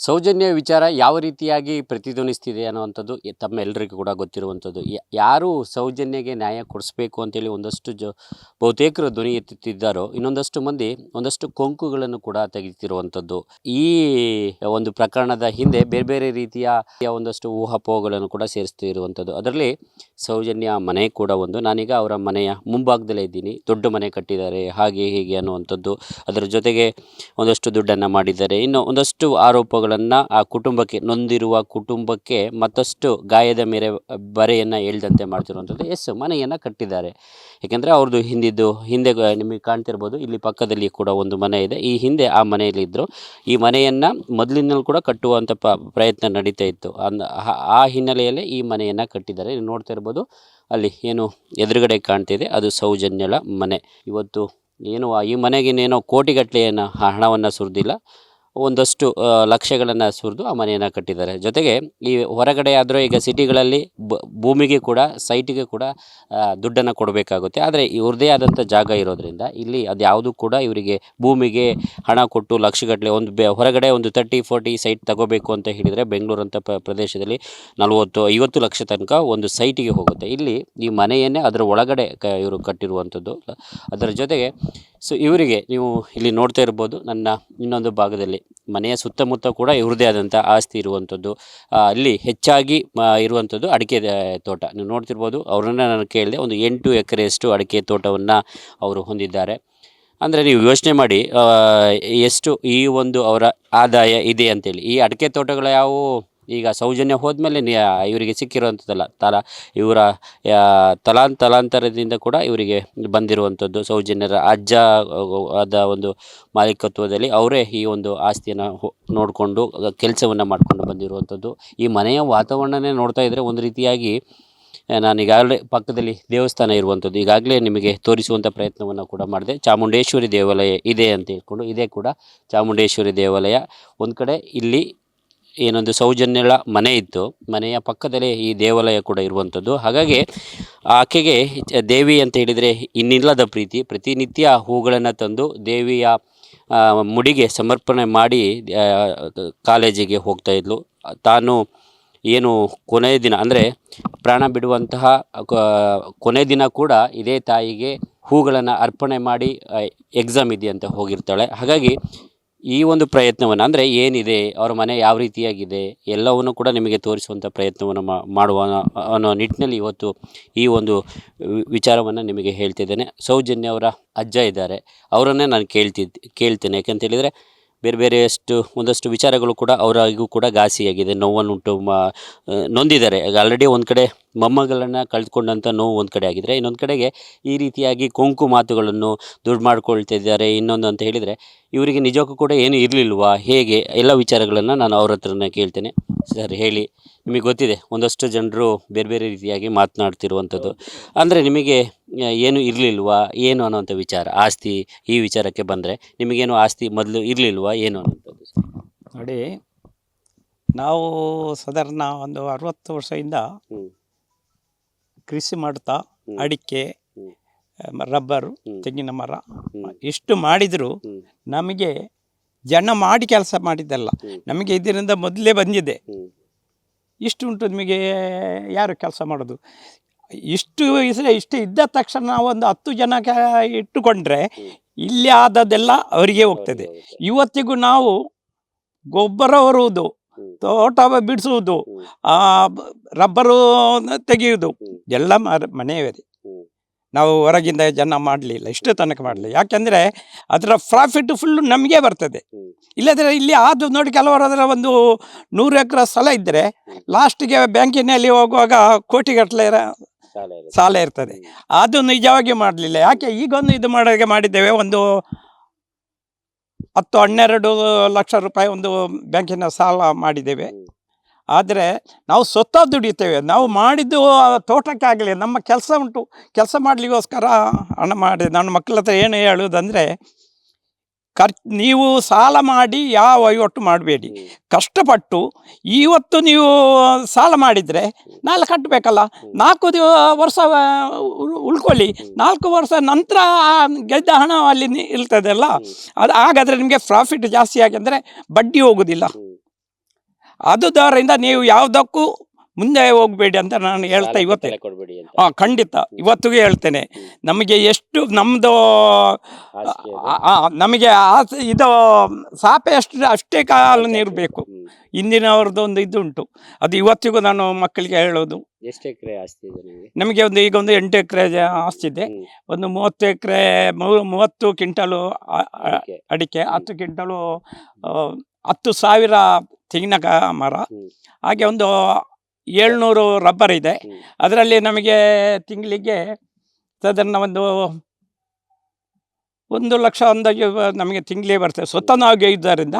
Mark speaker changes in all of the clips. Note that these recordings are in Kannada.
Speaker 1: ಸೌಜನ್ಯ ವಿಚಾರ ಯಾವ ರೀತಿಯಾಗಿ ಪ್ರತಿಧ್ವನಿಸ್ತಿದೆ ಅನ್ನುವಂಥದ್ದು ತಮ್ಮೆಲ್ಲರಿಗೂ ಕೂಡ ಗೊತ್ತಿರುವಂಥದ್ದು. ಯಾರು ಸೌಜನ್ಯಗೆ ನ್ಯಾಯ ಕೊಡಿಸ್ಬೇಕು ಅಂತೇಳಿ ಒಂದಷ್ಟು ಜ ಬಹುತೇಕರು ಧ್ವನಿ ಎತ್ತುತ್ತಿದ್ದಾರೋ, ಇನ್ನೊಂದಷ್ಟು ಮಂದಿ ಒಂದಷ್ಟು ಕೊಂಕುಗಳನ್ನು ಕೂಡ ತೆಗೆದಿರುವಂಥದ್ದು ಈ ಒಂದು ಪ್ರಕರಣದ ಹಿಂದೆ ಬೇರೆ ಬೇರೆ ರೀತಿಯ ಒಂದಷ್ಟು ಊಹಾಪೋಹಗಳನ್ನು ಕೂಡ ಸೇರಿಸ್ತಿರುವಂಥದ್ದು. ಅದರಲ್ಲಿ ಸೌಜನ್ಯ ಮನೆ ಕೂಡ ಒಂದು. ನಾನೀಗ ಅವರ ಮನೆಯ ಮುಂಭಾಗದಲ್ಲೇ ಇದ್ದೀನಿ. ದೊಡ್ಡ ಮನೆ ಕಟ್ಟಿದ್ದಾರೆ. ಹಾಗೆ ಹೀಗೆ ಅನ್ನುವಂಥದ್ದು ಅದರ ಜೊತೆಗೆ ಒಂದಷ್ಟು ದುಡ್ಡನ್ನು ಮಾಡಿದ್ದಾರೆ. ಇನ್ನು ಒಂದಷ್ಟು ಆರೋಪಗಳನ್ನು ಆ ಕುಟುಂಬಕ್ಕೆ ನೊಂದಿರುವ ಕುಟುಂಬಕ್ಕೆ ಮತ್ತಷ್ಟು ಗಾಯದ ಮೇರೆ ಬರೆಯನ್ನು ಹೇಳ್ದಂತೆ ಮಾಡ್ತಿರುವಂಥದ್ದು. ಎಸ್, ಮನೆಯನ್ನು ಕಟ್ಟಿದ್ದಾರೆ. ಏಕೆಂದರೆ ಅವ್ರದ್ದು ಹಿಂದಿದ್ದು ಹಿಂದೆ ನಿಮಗೆ ಕಾಣ್ತಿರ್ಬೋದು, ಇಲ್ಲಿ ಪಕ್ಕದಲ್ಲಿ ಕೂಡ ಒಂದು ಮನೆ ಇದೆ. ಈ ಹಿಂದೆ ಆ ಮನೆಯಲ್ಲಿ ಇದ್ದರು ಈ ಮನೆಯನ್ನು ಮೊದಲಿನಲ್ಲಿ ಕೂಡ ಕಟ್ಟುವಂಥ ಪ್ರಯತ್ನ ನಡೀತಾ ಇತ್ತು. ಆ- ಹಿನ್ನೆಲೆಯಲ್ಲೇ ಈ ಮನೆಯನ್ನು ಕಟ್ಟಿದ್ದಾರೆ. ನೋಡ್ತಾ ಇರ್ಬೋದು ಅಲ್ಲಿ ಏನು ಎದುರುಗಡೆ ಕಾಣ್ತಿದೆ, ಅದು ಸೌಜನ್ಯಳ ಮನೆ. ಇವತ್ತು ಏನು ಆ ಈ ಕೋಟಿಗಟ್ಟಲೆ ಏನು ಹಣವನ್ನು ಸುರಿದಿಲ್ಲ. ಒಂದಷ್ಟು ಲಕ್ಷಗಳನ್ನು ಸುರಿದು ಆ ಮನೆಯನ್ನು ಕಟ್ಟಿದ್ದಾರೆ. ಜೊತೆಗೆ ಈ ಹೊರಗಡೆ ಆದರೂ ಈಗ ಸಿಟಿಗಳಲ್ಲಿ ಭೂಮಿಗೆ ಕೂಡ, ಸೈಟಿಗೆ ಕೂಡ ದುಡ್ಡನ್ನು ಕೊಡಬೇಕಾಗುತ್ತೆ. ಆದರೆ ಇವ್ರದ್ದೇ ಆದಂಥ ಜಾಗ ಇರೋದರಿಂದ ಇಲ್ಲಿ ಅದು ಯಾವುದೂ ಕೂಡ ಇವರಿಗೆ ಭೂಮಿಗೆ ಹಣ ಕೊಟ್ಟು ಲಕ್ಷಗಟ್ಟಲೆ ಒಂದು ಹೊರಗಡೆ ಒಂದು ತರ್ಟಿ ಫೋರ್ಟಿ ಸೈಟ್ ತಗೋಬೇಕು ಅಂತ ಹೇಳಿದರೆ ಬೆಂಗಳೂರು ಅಂತ ಪ್ರದೇಶದಲ್ಲಿ ನಲವತ್ತು, ಐವತ್ತು ಲಕ್ಷ ತನಕ ಒಂದು ಸೈಟಿಗೆ ಹೋಗುತ್ತೆ. ಇಲ್ಲಿ ಈ ಮನೆಯನ್ನೇ ಅದರ ಒಳಗಡೆ ಇವರು ಕಟ್ಟಿರುವಂಥದ್ದು ಅದರ ಜೊತೆಗೆ ಸೊ ಇವರಿಗೆ ನೀವು ಇಲ್ಲಿ ನೋಡ್ತಾ ಇರ್ಬೋದು, ನನ್ನ ಇನ್ನೊಂದು ಭಾಗದಲ್ಲಿ. ಮನೆಯ ಸುತ್ತಮುತ್ತ ಕೂಡ ಇವ್ರದೇ ಆದಂಥ ಆಸ್ತಿ ಇರುವಂಥದ್ದು. ಅಲ್ಲಿ ಹೆಚ್ಚಾಗಿ ಇರುವಂಥದ್ದು ಅಡಿಕೆ ತೋಟ. ನೀವು ನೋಡ್ತಿರ್ಬೋದು, ಅವ್ರನ್ನ ನಾನು ಕೇಳಿದೆ, ಒಂದು ಎಂಟು ಎಕರೆಯಷ್ಟು ಅಡಿಕೆ ತೋಟವನ್ನು ಅವರು ಹೊಂದಿದ್ದಾರೆ. ಅಂದರೆ ನೀವು ಯೋಚನೆ ಮಾಡಿ ಎಷ್ಟು ಈ ಒಂದು ಅವರ ಆದಾಯ ಇದೆ ಅಂತೇಳಿ. ಈ ಅಡಿಕೆ ತೋಟಗಳು ಯಾವುವು? ಈಗ ಸೌಜನ್ಯ ಹೋದ್ಮೇಲೆ ಇವರಿಗೆ ಸಿಕ್ಕಿರುವಂಥದ್ದಲ್ಲ ತಲ ಇವರ ಆ, ತಲಾನ್ ತಲಾಂತರದಿಂದ ಕೂಡ ಇವರಿಗೆ ಬಂದಿರುವಂಥದ್ದು ಸೌಜನ್ಯರ ಅಜ್ಜ ಆದ ಒಂದು ಮಾಲೀಕತ್ವದಲ್ಲಿ ಅವರೇ ಈ ಒಂದು ಆಸ್ತಿಯನ್ನು ನೋಡಿಕೊಂಡು ಕೆಲಸವನ್ನು ಮಾಡಿಕೊಂಡು ಬಂದಿರುವಂಥದ್ದು. ಈ ಮನೆಯ ವಾತಾವರಣನೇ ನೋಡ್ತಾ ಇದ್ದರೆ ಒಂದು ರೀತಿಯಾಗಿ ನಾನು ಈಗಾಗಲೇ ಪಕ್ಕದಲ್ಲಿ ದೇವಸ್ಥಾನ ಇರುವಂಥದ್ದು. ಈಗಾಗಲೇ ನಿಮಗೆ ತೋರಿಸುವಂಥ ಪ್ರಯತ್ನವನ್ನು ಕೂಡ ಮಾಡಿದೆ. ಚಾಮುಂಡೇಶ್ವರಿ ದೇವಾಲಯ ಇದೆ ಅಂತ ಹೇಳ್ಕೊಂಡು ಇದೇ ಕೂಡ ಚಾಮುಂಡೇಶ್ವರಿ ದೇವಾಲಯ. ಒಂದು ಕಡೆ ಇಲ್ಲಿ ಏನೊಂದು ಸೌಜನ್ಯಳ ಮನೆ ಇತ್ತು. ಮನೆಯ ಪಕ್ಕದಲ್ಲೇ ಈ ದೇವಾಲಯ ಕೂಡ ಇರುವಂಥದ್ದು. ಹಾಗಾಗಿ ಆಕೆಗೆ ದೇವಿ ಅಂತ ಹೇಳಿದರೆ ಇನ್ನಿಲ್ಲದ ಪ್ರೀತಿ. ಪ್ರತಿನಿತ್ಯ ಹೂಗಳನ್ನು ತಂದು ದೇವಿಯ ಮುಡಿಗೆ ಸಮರ್ಪಣೆ ಮಾಡಿ ಕಾಲೇಜಿಗೆ ಹೋಗ್ತಾ ಇದ್ಲು. ತಾನು ಏನು ಕೊನೆಯ ದಿನ, ಅಂದರೆ ಪ್ರಾಣ ಬಿಡುವಂತಹ ಕೊನೆ ದಿನ ಕೂಡ ಇದೇ ತಾಯಿಗೆ ಹೂಗಳನ್ನು ಅರ್ಪಣೆ ಮಾಡಿ ಎಕ್ಸಾಮ್ ಇದೆಯಂತ ಹೋಗಿರ್ತಾಳೆ. ಹಾಗಾಗಿ ಈ ಒಂದು ಪ್ರಯತ್ನವನ್ನು, ಅಂದರೆ ಏನಿದೆ, ಅವರ ಮನೆ ಯಾವ ರೀತಿಯಾಗಿದೆ, ಎಲ್ಲವನ್ನು ಕೂಡ ನಿಮಗೆ ತೋರಿಸುವಂಥ ಪ್ರಯತ್ನವನ್ನು ಮಾಡುವ ಅನ್ನೋ ನಿಟ್ಟಿನಲ್ಲಿ ಇವತ್ತು ಈ ಒಂದು ವಿಚಾರವನ್ನು ನಿಮಗೆ ಹೇಳ್ತಿದ್ದೇನೆ. ಸೌಜನ್ಯ ಅವರ ಅಜ್ಜ ಇದ್ದಾರೆ. ಅವರನ್ನೇ ನಾನು ಕೇಳ್ತಿದ್ದೆ ಕೇಳ್ತೇನೆ. ಯಾಕಂತ ಬೇರೆ ಬೇರೆ ಎಷ್ಟು ಒಂದಷ್ಟು ವಿಚಾರಗಳು ಕೂಡ ಅವರಿಗೂ ಕೂಡ ಘಾಸಿಯಾಗಿದೆ. ನೋವನ್ನುಂಟು ಮಾ, ನೊಂದಿದ್ದಾರೆ. ಆಲ್ರೆಡಿ ಒಂದು ಕಡೆ ಮೊಮ್ಮಗಳನ್ನು ಕಳೆದುಕೊಂಡಂಥ ನೋವು ಒಂದು ಕಡೆ ಆಗಿದ್ದರೆ ಇನ್ನೊಂದು ಕಡೆಗೆ ಈ ರೀತಿಯಾಗಿ ಕೊಂಕು ಮಾತುಗಳನ್ನು ದುಡ್ಡು ಮಾಡ್ಕೊಳ್ತಿದ್ದಾರೆ ಇನ್ನೊಂದು ಅಂತ ಹೇಳಿದರೆ ಇವರಿಗೆ ನಿಜಕ್ಕೂ ಕೂಡ ಏನು ಇರಲಿಲ್ವಾ? ಹೇಗೆ? ಎಲ್ಲ ವಿಚಾರಗಳನ್ನು ನಾನು ಅವ್ರ ಹತ್ರನೇ ಕೇಳ್ತೇನೆ. ಸರ್ ಹೇಳಿ. ನಿಮಗೆ ಗೊತ್ತಿದೆ ಒಂದಷ್ಟು ಜನರು ಬೇರೆ ಬೇರೆ ರೀತಿಯಾಗಿ ಮಾತನಾಡ್ತಿರುವಂಥದ್ದು. ಅಂದರೆ ನಿಮಗೆ ಏನು ಇರಲಿಲ್ವಾ? ಏನು ಅನ್ನೋಂಥ ವಿಚಾರ ಆಸ್ತಿ ಈ ವಿಚಾರಕ್ಕೆ ಬಂದರೆ ನಿಮಗೇನು ಆಸ್ತಿ ಮೊದಲು ಇರಲಿಲ್ವಾ? ಏನು ಅನ್ನೋಂಥದ್ದು
Speaker 2: ನೋಡಿ ನಾವು ಸಾಧಾರಣ ಒಂದು ಅರವತ್ತು ವರ್ಷದಿಂದ ಕೃಷಿ ಮಾಡ್ತಾ ಅಡಿಕೆ. ರಬ್ಬರು ತೆಂಗಿನ ಮರ
Speaker 1: ಇಷ್ಟು
Speaker 2: ಎಷ್ಟು ಮಾಡಿದರೂ ನಮಗೆ ಜನ ಮಾಡಿ ಕೆಲಸ ಮಾಡಿದ್ದಲ್ಲ. ನಮಗೆ ಇದರಿಂದ ಮೊದಲೇ ಬಂದಿದೆ. ಇಷ್ಟು ಉಂಟು ನಿಮಗೆ ಯಾರು ಕೆಲಸ ಮಾಡೋದು? ಇಷ್ಟು ಇಷ್ಟು ಇದ್ದ ತಕ್ಷಣ ನಾವು ಒಂದು ಹತ್ತು ಜನ ಕ- ಇಟ್ಟುಕೊಂಡ್ರೆ ಇಲ್ಲಿ ಆದದ್ದೆಲ್ಲ ಅವರಿಗೆ ಹೋಗ್ತದೆ. ಇವತ್ತಿಗೂ ನಾವು ಗೊಬ್ಬರ ಹೊರುವುದು. ತೋಟ ಬಿಡಿಸುವುದು. ಆ ರಬ್ಬರು ತೆಗೆಯುವುದು. ಎಲ್ಲ
Speaker 1: ಮನೆಯವರೇ.
Speaker 2: ನಾವು ಹೊರಗಿಂದ ಜನ ಮಾಡಲಿಲ್ಲ ಇಷ್ಟು ತನಕ ಮಾಡಲಿಲ್ಲ. ಯಾಕೆಂದರೆ ಅದರ ಪ್ರಾಫಿಟ್ ಫುಲ್ಲು ನಮಗೆ ಬರ್ತದೆ. ಇಲ್ಲದ್ರೆ ಇಲ್ಲಿ ಆದ ನೋಡಿ ಕೆಲವರು ಅದರ ಒಂದು ನೂರು ಎಕರೆ ಸ್ಥಳ ಇದ್ದರೆ ಲಾಸ್ಟಿಗೆ ಬ್ಯಾಂಕಿನಲ್ಲಿ ಹೋಗುವಾಗ ಕೋಟಿಗಟ್ಟಲೆ
Speaker 1: ಸಾಲ
Speaker 2: ಇರ್ತದೆ. ಅದು ನಿಜವಾಗಿ ಮಾಡಲಿಲ್ಲ. ಯಾಕೆ ಈಗೊಂದು ಇದು ಮಾಡೋಕೆ ಮಾಡಿದ್ದೇವೆ ಒಂದು ಹತ್ತು ಹನ್ನೆರಡು ಲಕ್ಷ ರೂಪಾಯಿ ಒಂದು ಬ್ಯಾಂಕಿನ ಸಾಲ ಮಾಡಿದ್ದೇವೆ. ಆದರೆ ನಾವು ಸ್ವತಃ ದುಡಿಯುತ್ತೇವೆ. ನಾವು ಮಾಡಿದ್ದು ಆ ತೋಟಕ್ಕೆ ಆಗಲಿ ನಮ್ಮ ಕೆಲಸ ಉಂಟು. ಕೆಲಸ ಮಾಡಲಿಕ್ಕೋಸ್ಕರ ಹಣ ಮಾಡಿ ನನ್ನ ಮಕ್ಕಳ ಹತ್ರ ಏನು ಹೇಳುವುದಂದರೆ ಖರ್ ನೀವು ಸಾಲ ಮಾಡಿ ಯಾವ ವಹಿವಾಟು ಮಾಡಬೇಡಿ. ಕಷ್ಟಪಟ್ಟು ಇವತ್ತು ನೀವು ಸಾಲ ಮಾಡಿದರೆ ನಾಳೆ ಕಟ್ಟಬೇಕಲ್ಲ. ನಾಲ್ಕು ದಿವ ವರ್ಷ ಉಳ್ಕೊಳ್ಳಿ. ನಾಲ್ಕು ವರ್ಷ ನಂತರ ಗೆದ್ದ ಹಣ ಅಲ್ಲಿ ಇರ್ತದಲ್ಲ. ಅದು ಹಾಗಾದರೆ ನಿಮಗೆ ಪ್ರಾಫಿಟ್ ಜಾಸ್ತಿ ಆಗಿ ಬಡ್ಡಿ ಹೋಗೋದಿಲ್ಲ.
Speaker 1: ಅದುದರಿಂದ
Speaker 2: ಆದುದರಿಂದ ನೀವು ಯಾವುದಕ್ಕೂ ಮುಂದೆ ಹೋಗಬೇಡಿ ಅಂತ ನಾನು ಹೇಳ್ತಾ ಇವತ್ತೆ.
Speaker 1: ಕೊಡ್ಬೇಡಿ ಅಂತ.
Speaker 2: ಹಾಂ ಖಂಡಿತ. ಇವತ್ತಿಗೂ ಹೇಳ್ತೇನೆ. ನಮಗೆ ಎಷ್ಟು ನಮ್ಮದು ನಮಗೆ ಆಸೆ ಇದು ಸಾಪೆ ಅಷ್ಟು ಅಷ್ಟೇ ಕಾಲ ನೀರು ಬೇಕು.
Speaker 1: ಹ್ಮ್.
Speaker 2: ಇಂದಿನವ್ರದ್ದು ಒಂದು ಇದು ಉಂಟು ಅದು ಇವತ್ತಿಗೂ ನಾನು ಮಕ್ಕಳಿಗೆ ಹೇಳೋದು.
Speaker 1: ಎಷ್ಟು ಎಕರೆ ಆಸ್ತಿ ಇದೆ ನಿಮಗೆ?
Speaker 2: ನಮಗೆ ಒಂದು ಈಗ ಒಂದು ಎಂಟು ಎಕರೆ ಆಸ್ತಿ ಇದೆ. ಒಂದು ಮೂವತ್ತು ಎಕರೆ ಮೂವತ್ತು ಕ್ವಿಂಟಲು. ಅಡಿಕೆ. ಹತ್ತು ಕ್ವಿಂಟಲು ಹತ್ತು ಸಾವಿರ ತೆಂಗಿನ ಮರ. ಹಾಗೆ ಒಂದು ಏಳ್ನೂರು ರಬ್ಬರ್ ಇದೆ. ಅದರಲ್ಲಿ ನಮಗೆ ತಿಂಗಳಿಗೆ ಸಾಧಾರಣ ಒಂದು ಒಂದು ಲಕ್ಷ ಅಂದಾಜು ನಮಗೆ ತಿಂಗಳಿಗೆ ಬರ್ತದೆ. ಸ್ವತಃ ನಾವು ಇದ್ದರಿಂದ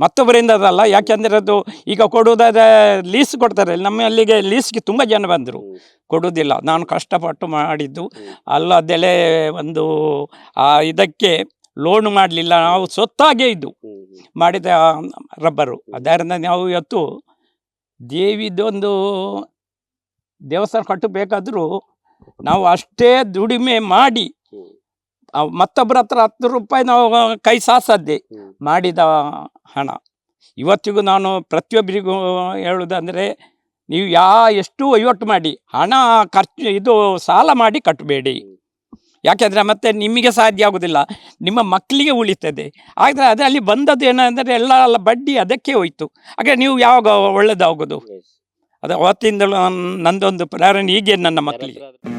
Speaker 2: ಮತ್ತೊಬ್ಬರಿಂದ ಅದಲ್ಲ. ಯಾಕೆಂದರೆ ಅದು ಈಗ ಕೊಡುವುದಾದ ಲೀಸ್ ಕೊಡ್ತಾರೆ. ನಮ್ಮಲ್ಲಿಗೆ ಲೀಸ್ಗೆ ತುಂಬ ಜನ ಬಂದರು. ಕೊಡುವುದಿಲ್ಲ. ನಾನು ಕಷ್ಟಪಟ್ಟು ಮಾಡಿದ್ದು. ಅಲ್ಲದೆಲೆ ಒಂದು ಆ ಇದಕ್ಕೆ ಲೋನು ಮಾಡಲಿಲ್ಲ. ನಾವು ಸ್ವತ್ತಾಗೇ ಇದ್ದು. ಮಾಡಿದ ರಬ್ಬರು. ಅದರಿಂದ ನಾವು ಇವತ್ತು ದೇವಿದೊಂದು ದೇವಸ್ಥಾನ ಕಟ್ಟಬೇಕಾದ್ರೂ ನಾವು ಅಷ್ಟೇ ದುಡಿಮೆ ಮಾಡಿ ಮತ್ತೊಬ್ಬರ ಹತ್ರ ಹತ್ತು ರೂಪಾಯಿ ನಾವು ಕೈ ಸಾಸದ್ದೆ. ಮಾಡಿದ ಹಣ. ಇವತ್ತಿಗೂ ನಾನು ಪ್ರತಿಯೊಬ್ಬರಿಗೂ ಹೇಳುವುದಂದರೆ ನೀವು ಯಾ ಎಷ್ಟು ವಹಿವಾಟು ಮಾಡಿ ಹಣ ಖರ್ಚು ಇದು ಸಾಲ ಮಾಡಿ ಕಟ್ಟಬೇಡಿ. ಯಾಕೆಂದರೆ ಮತ್ತೆ ನಿಮಗೆ ಸಾಧ್ಯ ಆಗೋದಿಲ್ಲ ನಿಮ್ಮ ಮಕ್ಕಳಿಗೆ ಉಳಿತದೆ ಆದರೆ ಅದರಲ್ಲಿ ಬಂದದ್ದು ಏನಂದರೆ ಎಲ್ಲ ಎಲ್ಲ ಬಡ್ಡಿ ಅದಕ್ಕೆ ಹೋಯ್ತು ಹಾಗೆ ನೀವು ಯಾವಾಗ ಒಳ್ಳೆಯದಾಗೋದು. ಅದು ಅವತ್ತಿಂದಲೂ ನಂದೊಂದು ಪ್ರೇರಣೆ ಹೀಗೆ ನನ್ನ ಮಕ್ಕಳಿಗೆ
Speaker 1: ಆದ್ರೂ-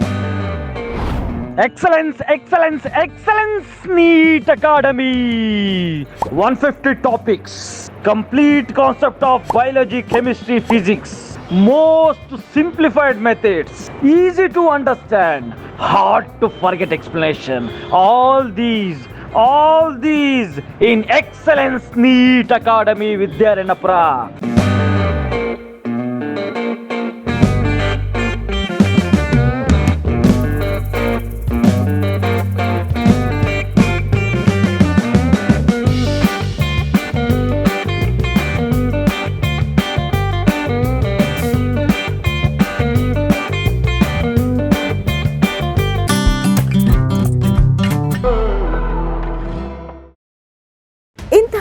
Speaker 3: Excellence, excellence, excellence NEET Academy. 150 topics, complete concept of biology, chemistry, physics. Most simplified methods, easy to understand, hard to forget explanation. All these, all these in Excellence NEET Academy Vidyaranapura.